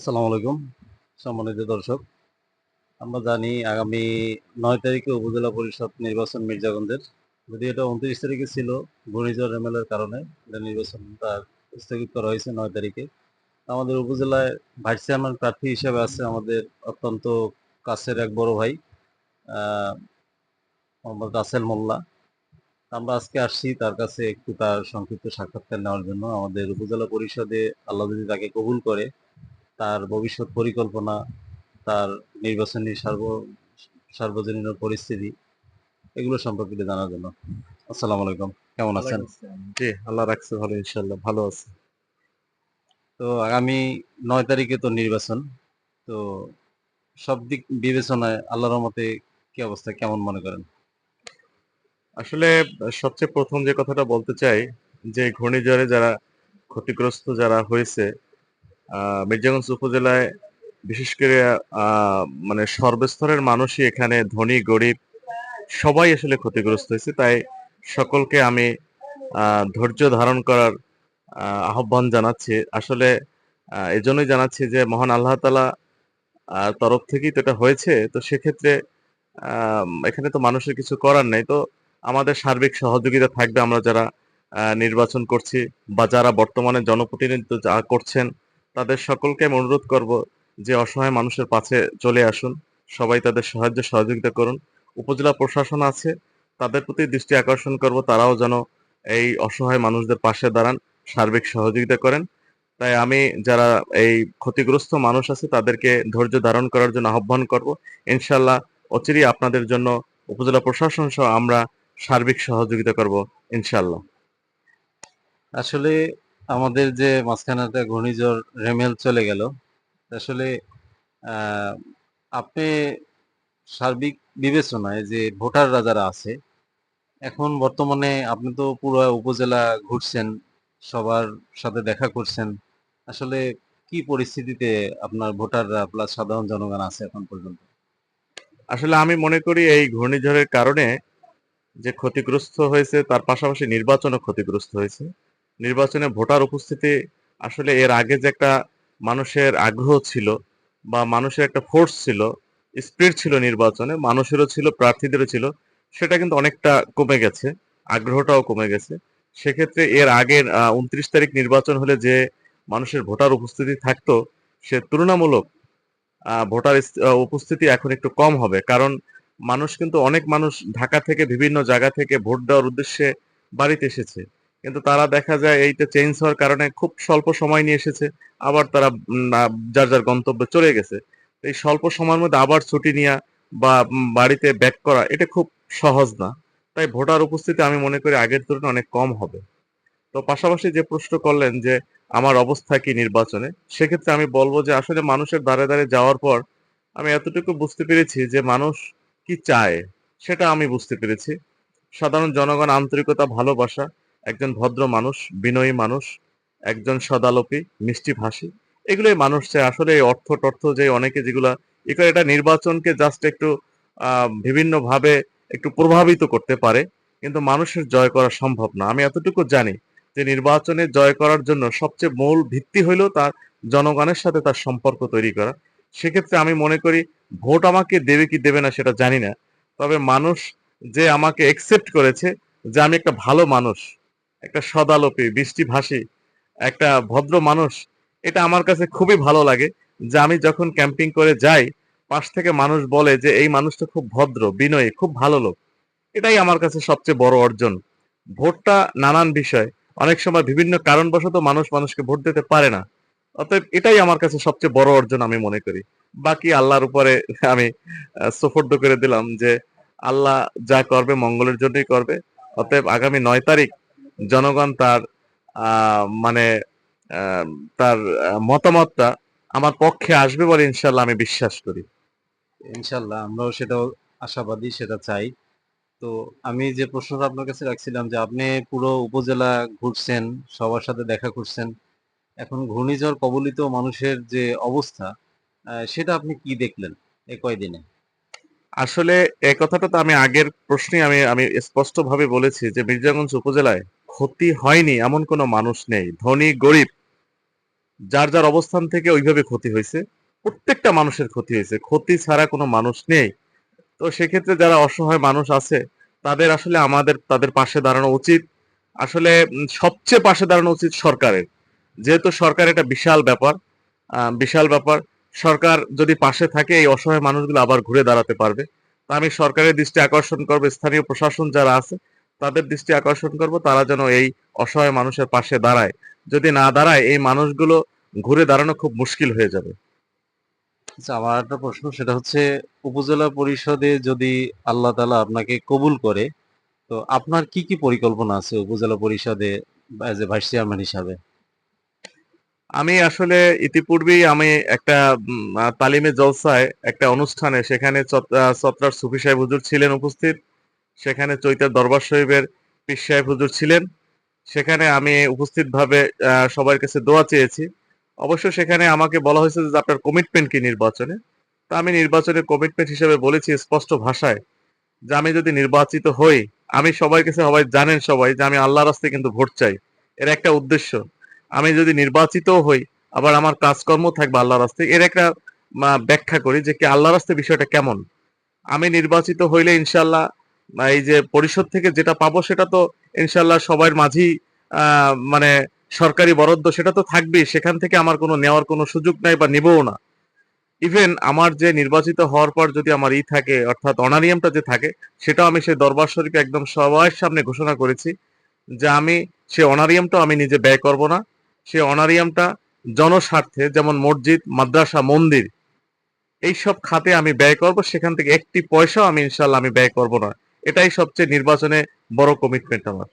আসসালামু আলাইকুম। সম্মানিত দর্শক, আমরা জানি আগামী নয় তারিখে উপজেলা পরিষদ নির্বাচন মির্জাগঞ্জের। যদি এটা উনত্রিশ তারিখে ছিল, ঘূর্ণিঝড় এমএলএর কারণে এটা নির্বাচনটা স্থগিত করা হয়েছে নয় তারিখে। আমাদের উপজেলায় ভাইস চেয়ারম্যান প্রার্থী হিসেবে আছে আমাদের অত্যন্ত কাছের এক বড় ভাই মোহাম্মদ রাসেল মোল্লা। আমরা আজকে আসছি তার কাছে একটু তার সংক্ষিপ্ত সাক্ষাৎকার নেওয়ার জন্য। আমাদের উপজেলা পরিষদে আল্লাহ যদি তাকে কবুল করে তার ভবিষ্যৎ পরিকল্পনা তার নির্বাচনী সার্ব সার্বজনীন পরিস্থিতি এগুলো সম্পর্কে জানার জন্য। আসসালামু আলাইকুম। কেমন আছেন? জি আল্লাহ রাখছে ভালো ইনশাল্লাহ ভালো আছে। তো আগামী নয় তারিখে তো নির্বাচন। তো সব দিক বিবেচনায় আল্লাহর মতে কি অবস্থা কেমন মনে করেন? আসলে সবচেয়ে প্রথম যে কথাটা বলতে চাই যে ঘূর্ণিঝড়ে যারা ক্ষতিগ্রস্ত যারা হয়েছে মির্জাগঞ্জ উপজেলায় বিশেষ করে মানে সর্বস্তরের মানুষই এখানে ধনী, গরিব সবাই আসলে ক্ষতিগ্রস্ত হয়েছে। তাই সকলকে আমি ধৈর্য ধারণ করার আহ্বান জানাচ্ছি। আসলে এজন্যই জানাচ্ছি যে মহান আল্লাহ তালা তরফ থেকেই তো এটা হয়েছে। তো সেক্ষেত্রে এখানে তো মানুষের কিছু করার নেই। তো আমাদের সার্বিক সহযোগিতা থাকবে আমরা যারা নির্বাচন করছি বা যারা বর্তমানে জনপ্রতিনিধিত্ব যা করছেন তাদের সকলকে অনুরোধ করব যে অসহায় মানুষের পাশে চলে আসুন। সবাই তাদের সাহায্য সহযোগিতা করুন। উপজেলা প্রশাসন আছে, তাদের প্রতি দৃষ্টি আকর্ষণ করব। তারাও যেন এই অসহায় মানুষদের পাশে দাঁড়ান, সার্বিক সহযোগিতা করেন। তাই আমি যারা এই ক্ষতিগ্রস্ত মানুষ আছে, তাদেরকে ধৈর্য ধারণ করার জন্য আহ্বান করব। ইনশাল্লাহ অচিরেই আপনাদের জন্য উপজেলা প্রশাসন সহ আমরা সার্বিক সহযোগিতা করব ইনশাল্লাহ আসলে আমাদের যে মাঝখানে একটা ঘূর্ণিঝড় রেমেল চলে গেল, আসলে আপনি সার্বিক বিবেচনায় যে ভোটাররা যারা আছে, এখন বর্তমানে আপনি তো পুরো উপজেলা ঘুরছেন, সবার সাথে দেখা করছেন, আসলে কি পরিস্থিতিতে আপনার ভোটাররা প্লাস সাধারণ জনগণ আছে এখন পর্যন্ত? আসলে আমি মনে করি এই ঘূর্ণিঝড়ের কারণে যে ক্ষতিগ্রস্ত হয়েছে, তার পাশাপাশি নির্বাচনও ক্ষতিগ্রস্ত হয়েছে। নির্বাচনে ভোটার উপস্থিতি আসলে এর আগে যে একটা মানুষের আগ্রহ ছিল বা মানুষের একটা ফোর্স ছিল স্পিড ছিল নির্বাচনে, মানুষেরও ছিল, প্রার্থীদেরও ছিল, সেটা কিন্তু অনেকটা কমে গেছে, আগ্রহটাও কমে গেছে। সেক্ষেত্রে এর আগের উনত্রিশ তারিখ নির্বাচন হলে যে মানুষের ভোটার উপস্থিতি থাকতো, সে তুলনামূলক ভোটার উপস্থিতি এখন একটু কম হবে। কারণ মানুষ কিন্তু অনেক মানুষ ঢাকা থেকে বিভিন্ন জায়গা থেকে ভোট দেওয়ার উদ্দেশ্যে বাড়িতে এসেছে। কিন্তু তারা দেখা যায় এইটা চেঞ্জ হওয়ার কারণে খুব স্বল্প সময় নিয়ে এসেছে, আবার তারা যার যার গন্তব্যে চলে গেছে। এই স্বল্প সময়ের মধ্যে আবার ছুটি নেওয়া বা বাড়িতে ব্যাক করা, এটা খুব সহজ না। তাই ভোটার উপস্থিতি আমি মনে করি আগের তুলনায় অনেক কম হবে। তো পাশাপাশি যে প্রশ্ন করলেন যে, আমার অবস্থা কি নির্বাচনে? সেক্ষেত্রে আমি বলব যে, আসলে মানুষের দ্বারে দ্বারে যাওয়ার পর আমি এতটুকু বুঝতে পেরেছি যে, মানুষ কি চায়, সেটা আমি বুঝতে পেরেছি। সাধারণ জনগণ আন্তরিকতা, ভালোবাসা একজন ভদ্র মানুষ, বিনয়ী মানুষ, একজন সদালপী, মিষ্টি ভাষী। এগুলোই মানুষ চায়। আসলে এই অর্থ টর্থ যে অনেকে যেগুলা এটা নির্বাচনকে জাস্ট একটু আহ বিভিন্ন ভাবে একটু প্রভাবিত করতে পারে। কিন্তু মানুষের জয় করা সম্ভব না। আমি এতটুকু জানি যে নির্বাচনে জয় করার জন্য সবচেয়ে মূল ভিত্তি হইল তার জনগণের সাথে তার সম্পর্ক তৈরি করা। সেক্ষেত্রে আমি মনে করি, ভোট আমাকে দেবে কি দেবে না সেটা জানি না। তবে মানুষ যে আমাকে একসেপ্ট করেছে যে আমি একটা ভালো মানুষ একটা সদালোপী বৃষ্টিভাষী একটা ভদ্র মানুষ এটা আমার কাছে খুবই ভালো লাগে যে আমি যখন ক্যাম্পিং করে যাই পাশ থেকে মানুষ বলে যে এই মানুষটা খুব ভদ্র বিনয়ী খুব ভালো লোক। এটাই আমার কাছে সবচেয়ে বড় অর্জন। ভোটটা নানান বিষয়। অনেক সময় বিভিন্ন কারণবশত মানুষ মানুষকে ভোট দিতে পারে না। অতএব এটাই আমার কাছে সবচেয়ে বড় অর্জন আমি মনে করি। বাকি আল্লাহর উপরে আমি আহ, সুপর্দ করে দিলাম যে আল্লাহ যা করবে মঙ্গলের জন্যই করবে। অতএব আগামী নয় তারিখ জনগণ তার মানে তার মতামতটা আমার পক্ষে আসবে বলে ইনশাল্লাহ আমি বিশ্বাস করি। ইনশাল্লাহ আমরাও সেটাও আশাবাদী সেটা চাই। তো আমি যে প্রশ্নটা আপনার কাছে রাখছিলাম যে আপনি পুরো উপজেলা ঘুরছেন সবার সাথে দেখা করছেন এখন ঘূর্ণিঝড় কবলিত মানুষের যে অবস্থা সেটা আপনি কি দেখলেন এই কয়দিনে? আসলে এই কথাটা তো আমি আগের প্রশ্নে আমি আমি স্পষ্ট ভাবে বলেছি যে মির্জাগঞ্জ উপজেলায় ক্ষতি হয়নি, এমন কোনো মানুষ নেই, ধনী, গরিব, যার যার অবস্থান থেকে ওইভাবে ক্ষতি হয়েছে, প্রত্যেকটা মানুষের ক্ষতি হয়েছে, ক্ষতি ছাড়া কোনো মানুষ নেই। তো সেক্ষেত্রে যারা অসহায় মানুষ আছে, তাদের আসলে আমাদের, তাদের পাশে দাঁড়ানো উচিত। আসলে সবচেয়ে পাশে দাঁড়ানো উচিত সরকারের। যেহেতু সরকার এটা বিশাল ব্যাপার বিশাল ব্যাপার। সরকার যদি পাশে থাকে, এই অসহায় মানুষগুলো আবার ঘুরে দাঁড়াতে পারবে। তা আমি সরকারের দৃষ্টি আকর্ষণ করব, স্থানীয় প্রশাসন যারা আছে তাদের দৃষ্টি আকর্ষণ করব তারা যেন এই অসহায় মানুষের পাশে দাঁড়ায়। যদি না দাঁড়ায় এই মানুষগুলো ঘুরে দাঁড়ানো খুব মুশকিল হয়ে যাবে। আচ্ছা আমার একটা প্রশ্ন সেটা হচ্ছে উপজেলা পরিষদে যদি আল্লাহ তালা আপনাকে কবুল করে তো আপনার কি কি পরিকল্পনা আছে উপজেলা পরিষদে এজ এ ভাইস চেয়ারম্যান হিসাবে? আমি আসলে ইতিপূর্বেই আমি একটা তালিমে জলসায় একটা অনুষ্ঠানে সেখানে চত্রার সুফি সাহেব হুজুর ছিলেন উপস্থিত। সেখানে চৈতার দরবার সাহেবের পীর সাহেব হুজুর ছিলেন। সেখানে আমি উপস্থিতভাবে সবার কাছে দোয়া চেয়েছি। অবশ্য সেখানে আমাকে বলা হয়েছে যে আপনার কমিটমেন্ট কি নির্বাচনে? তা আমি নির্বাচনের কমিটমেন্ট হিসেবে বলেছি স্পষ্ট ভাষায় যে আমি যদি নির্বাচিত হই, আমি সবার কাছে সবাই জানেন সবাই যে আমি আল্লাহ রাস্তায় কিন্তু ভোট চাই। এর একটা উদ্দেশ্য। আমি যদি নির্বাচিত হই, আবার আমার কাজকর্ম থাকবে আল্লাহ রাস্তায়, এর একটা ব্যাখ্যা করি যে কি আল্লাহ রাস্তায় বিষয়টা কেমন। আমি নির্বাচিত হইলে ইনশাল্লাহ এই যে পরিষদ থেকে যেটা পাবো সেটা তো ইনশাল্লাহ সবার মাঝেই মানে সরকারি বরাদ্দ সেটা তো থাকবেই। সেখান থেকে আমার কোনো নেওয়ার কোনো সুযোগ নাই বা নিবও না। ইভেন আমার যে নির্বাচিত হওয়ার পর যদি আমার ই থাকে, অর্থাৎ অনারিয়ামটা যে থাকে, সেটাও আমি সেই দরবার শরীফে একদম সবার সামনে ঘোষণা করেছি যে আমি, সে অনারিয়ামটাও আমি নিজে ব্যয় করব না। সে অনারিয়ামটা জনস্বার্থে, যেমন মসজিদ, মাদ্রাসা, মন্দির এই সব খাতে আমি ব্যয় করব। সেখান থেকে একটি পয়সাও আমি ইনশাল্লাহ আমি ব্যয় করব না। এটাই সবচেয়ে নির্বাচনে বড় কমিটমেন্ট আমার।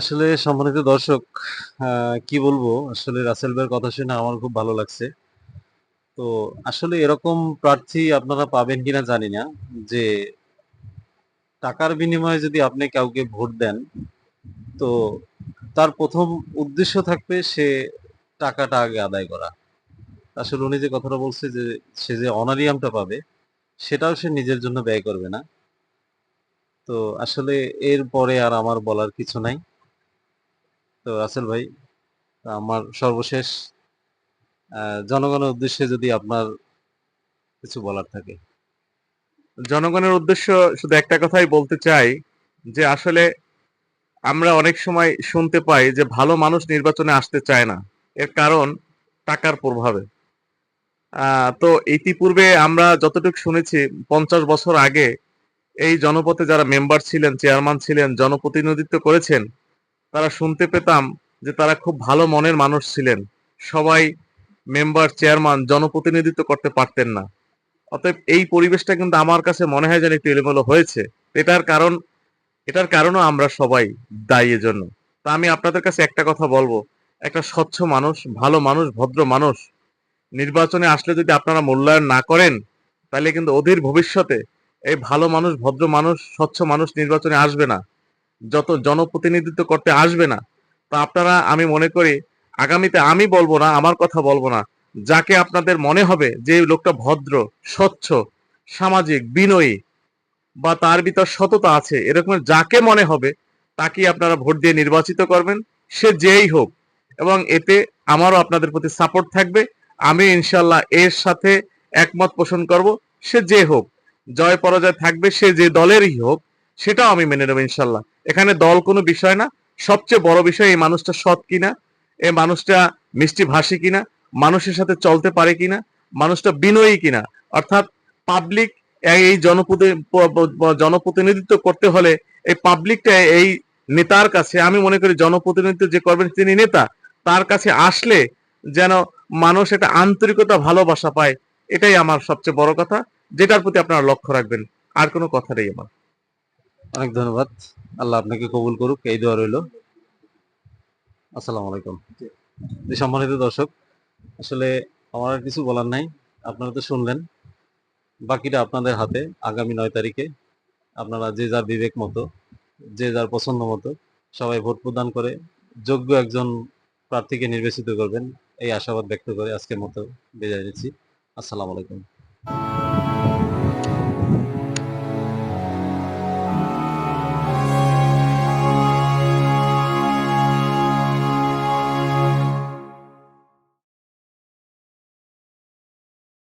আসলে সম্মানিত দর্শক কি বলব? আসলে রাসেল ভাইয়ের কথা শুনে আমার খুব ভালো লাগছে। তো আসলে এরকম প্রার্থী আপনারা পাবেন কিনা জানি না, যে টাকার বিনিময়ে যদি আপনি কাউকে ভোট দেন, তো তার প্রথম উদ্দেশ্য থাকবে সে টাকাটা আগে আদায় করা। আসলে উনি যে কথাটা বলছে যে সে যে অনারিয়ামটা পাবে সেটাও সে নিজের জন্য ব্যয় করবে না। তো আসলে এর পরে আর আমার বলার কিছু নাই। তো রাসেল ভাই, আমার সর্বশেষ জনগণের উদ্দেশ্যে যদি আপনার কিছু বলার থাকে। জনগণের উদ্দেশ্য শুধু একটা কথাই বলতে চাই, যে আসলে আমরা অনেক সময় শুনতে পাই যে ভালো মানুষ নির্বাচনে আসতে চায় না। এর কারণ টাকার প্রভাবে। তো ইতিপূর্বে আমরা যতটুকু শুনেছি, পঞ্চাশ বছর আগে এই জনপথে যারা মেম্বার ছিলেন, চেয়ারম্যান ছিলেন, জনপ্রতিনিধিত্ব করেছেন, তারা শুনতে পেতাম যে তারা খুব ভালো মনের মানুষ ছিলেন। সবাই মেম্বার, চেয়ারম্যান, জনপ্রতিনিধিত্ব করতে পারতেন না। অতএব এই পরিবেশটা কিন্তু আমার কাছে মনে হয় যেন একটু এলোমেলো হয়েছে। এটার কারণ, এটার কারণও আমরা সবাই দায়ী জন্য তা আমি আপনাদের কাছে একটা কথা বলব। একটা স্বচ্ছ মানুষ, ভালো মানুষ, ভদ্র মানুষ নির্বাচনে আসলে যদি আপনারা মূল্যায়ন না করেন, তাহলে কিন্তু অধীর ভবিষ্যতে এই ভালো মানুষ, ভদ্র মানুষ, স্বচ্ছ মানুষ নির্বাচনে আসবে না। যত জনপ্রতিনিধিত্ব করতে আসবে না। তা আপনারা, আমি মনে করি, আগামীতে আমি বলব না, আমার কথা বলব না। যাকে আপনাদের মনে হবে যে লোকটা ভদ্র, স্বচ্ছ, সামাজিক, বিনয়ী বা তার ভিতর সততা আছে, এরকম যাকে মনে হবে তাকে আপনারা ভোট দিয়ে নির্বাচিত করবেন। সে যেই হোক। এবং এতে আমারও আপনাদের প্রতি সাপোর্ট থাকবে। আমি ইনশাল্লাহ এর সাথে একমত পোষণ করব, সে যে হোক, জয় পরাজয় থাকবে, সে যে দলেরই হোক, সেটাও আমি মেনে নেব ইনশাল্লাহ এখানে দল কোনো বিষয় না, সবচেয়ে বড় বিষয় এই মানুষটা সৎ কিনা, এই মানুষটা মিষ্টি ভাষী কিনা, মানুষের সাথে চলতে পারে কিনা, মানুষটা বিনয়ী কিনা, অর্থাৎ পাবলিক এই জনপ্রতিনিধিত্ব করতে হলে এই পাবলিকটা এই নেতার কাছে, আমি মনে করি জনপ্রতিনিধিত্ব যে করবেন তিনি নেতা, তার কাছে আসলে যেন মানুষ একটা আন্তরিকতা ভালোবাসা পায় এটাই আমার সবচেয়ে বড় কথা যেটার প্রতি আপনারা লক্ষ্য রাখবেন। আর কোনো কথা নেই আমার। অনেক ধন্যবাদ। আল্লাহ আপনাকে কবুল করুক এই দোয়া রইল। আসসালামু আলাইকুম। সম্মানিত দর্শক আসলে আমার আর কিছু বলার নাই। আপনারা তো শুনলেন বাকিটা আপনাদের হাতে আগামী নয় তারিখে। আপনারা যে যার বিবেক মতো যে যার পছন্দ মতো সবাই ভোট প্রদান করে যোগ্য একজন প্রার্থীকে নির্বাচিত করবেন। এই আশাবাদ ব্যক্ত করে আজকের মতো বিদায় নিচ্ছি। আসসালামু আলাইকুম।